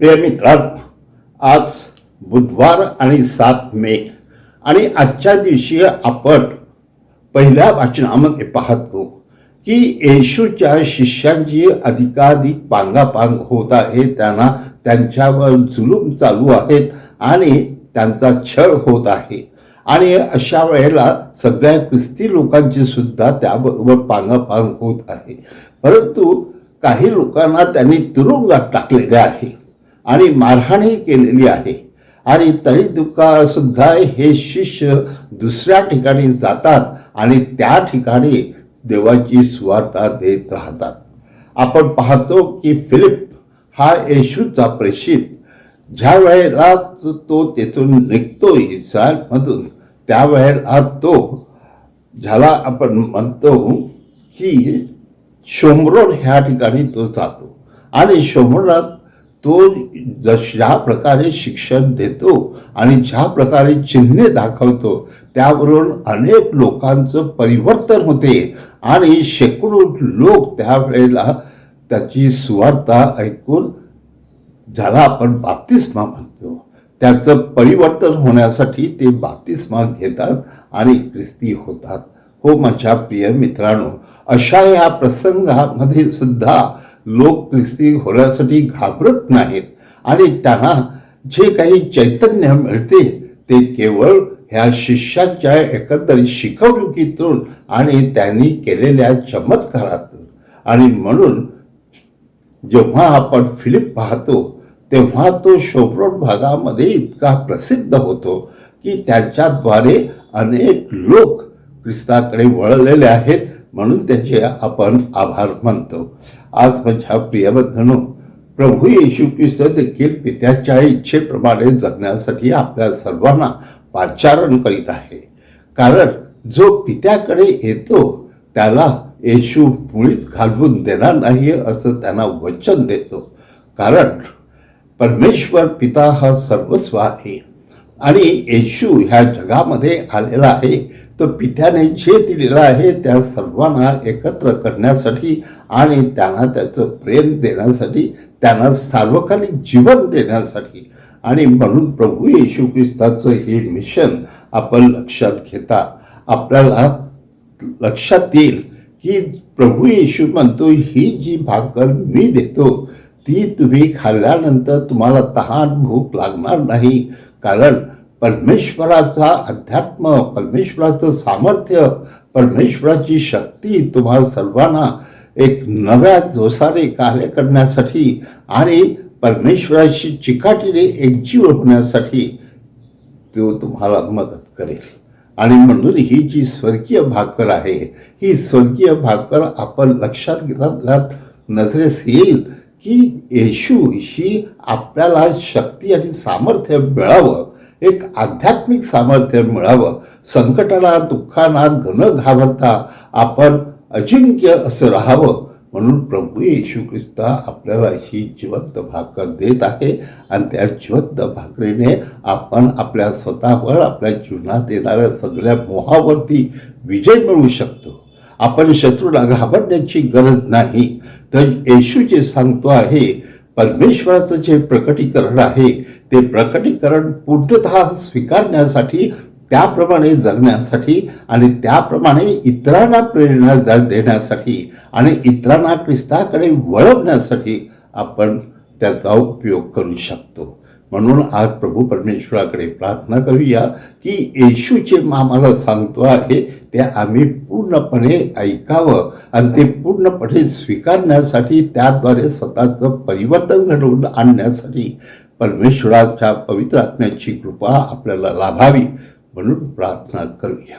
प्रिय मित्रांनो आज बुधवार आणि सात मे आणि आजच्या दिवशी आपण पहिल्या वाचनामध्ये पाहतो की येशूच्या शिष्यांची अधिकाधिक पांगापांग होत आहे त्यांना त्यांच्यावर जुलूम चालू आहेत आणि त्यांचा छळ होत आहे. आणि अशा वेळेला सगळ्या ख्रिस्ती लोकांची सुद्धा त्याबरोबर पांगापांग होत आहे. परंतु काही लोकांना त्यांनी तुरुंगात टाकलेले आहे. आणि मारहाणही केलेली आहे. आणि तरी दुका सुद्धा हे शिष्य दुसऱ्या ठिकाणी जातात आणि त्या ठिकाणी देवाची सुवार्ता देत राहतात. आपण पाहतो की फिलिप हा येशूचा प्रेषित. ज्या वेळेला तो तेथून निघतो इस्रायलमधून त्यावेळेला तो ज्याला आपण म्हणतो की शोमरोड ह्या ठिकाणी तो जातो. आणि शोमरोडात तो ज्या प्रकारे शिक्षण देतो आणि ज्या प्रकारे चिन्हे दाखवतो त्यावरून अनेक लोकांचं परिवर्तन होते. आणि शेकडो लोक त्यावेळेला त्याची सुवार्ता ऐकून ज्याला आपण बाप्तिस्मा म्हणतो त्याचं परिवर्तन होण्यासाठी ते बाप्तिस्मा घेतात आणि ख्रिस्ती होतात. हो माझ्या प्रिय मित्रांनो अशा या प्रसंगामध्ये सुद्धा लोक ख्रिस्ती होण्यासाठी घाबरत नाहीत. आणि त्यांना जे काही चैतन्य मिळते ते केवळ ह्या शिष्यांच्या एकंदरीत शिकवणुकीतून आणि त्यांनी केलेल्या चमत्कारातून आणि म्हणून जेव्हा आपण फिलिप पाहतो तेव्हा तो शोभरोड भागामध्ये इतका प्रसिद्ध होतो की त्याच्याद्वारे अनेक लोक ख्रिस्ताकडे वळलेले आहेत म्हणून त्याचे आपण आभार मानतो. आज माझ्या प्रियबंधनो प्रभू येशू ख्रिस्त देखील पित्याच्या इच्छेप्रमाणे जगण्यासाठी आपल्या सर्वांना पाचारण करीत आहे. कारण जो पित्याकडे येतो त्याला येशू मुळीच घालवून देणार नाही असं त्यांना वचन देतो. कारण परमेश्वर पिता हा सर्वस्व आहे. आणि येशू ह्या जगामध्ये आलेला आहे तर पित्याने जे दिलेलं आहे त्या सर्वांना एकत्र करण्यासाठी आणि त्यांना त्याचं प्रेम देण्यासाठी त्यांना सार्वकालिक जीवन देण्यासाठी. आणि म्हणून प्रभू येशू ख्रिस्ताचं हे मिशन आपण लक्षात घेता. आपल्याला लक्षात येईल की प्रभू येशू म्हणतो ही जी भाकर मी देतो ती तुम्ही खाल्ल्यानंतर तुम्हाला तहान भूक लागणार नाही. कारण परमेश्वराचा अध्यात्म परमेश्वराचं सामर्थ्य परमेश्वराची शक्ती तुम्हा सर्वांना एक नव्या जोसाने कार्य करण्यासाठी आणि परमेश्वराशी चिकाटीने एकजीव होण्यासाठी तो तुम्हाला मदत करेल. आणि म्हणून ही जी स्वर्गीय भाकर आहे ही स्वर्गीय भाकर आपण लक्षात घेतल्या नजरेस येईल की येशू ही आपल्याला शक्ती आणि सामर्थ्य मिळावं एक आध्यात्मिक सामर्थ्य मिळावं. संकटाला दुःखांना घन घाबरता आपण अजिंक्य असं राहावं. म्हणून प्रभू येशू ख्रिस्ता आपल्याला ही जिवंत भाकर देत आहे आणि त्या जिवंत भाकरीने आपण आपल्या स्वतःवर आपल्या जीवनात येणाऱ्या सगळ्या मोहावरती विजय मिळवू शकतो. आपण शत्रूला घाबरण्याची गरज नाही. तर येशू जे सांगतो आहे परमेश्वराचं जे प्रकटीकरण आहे ते प्रकटीकरण पूर्णतः स्वीकारण्यासाठी त्याप्रमाणे जगण्यासाठी आणि त्याप्रमाणे इतरांना प्रेरणा जा- देण्यासाठी आणि इतरांना ख्रिस्ताकडे वळवण्यासाठी आपण त्याचा उपयोग करू शकतो. म्हणून आज प्रभू परमेश्वराकडे प्रार्थना करूया की येशूचे आम्हाला सांगतो आहे ते आम्ही पूर्णपणे ऐकावं आणि ते पूर्णपणे स्वीकारण्यासाठी त्याद्वारे स्वतःचं परिवर्तन घडवून आणण्यासाठी परमेश्वराच्या पवित्र आत्म्याची कृपा आपल्याला लाभावी म्हणून प्रार्थना करूया.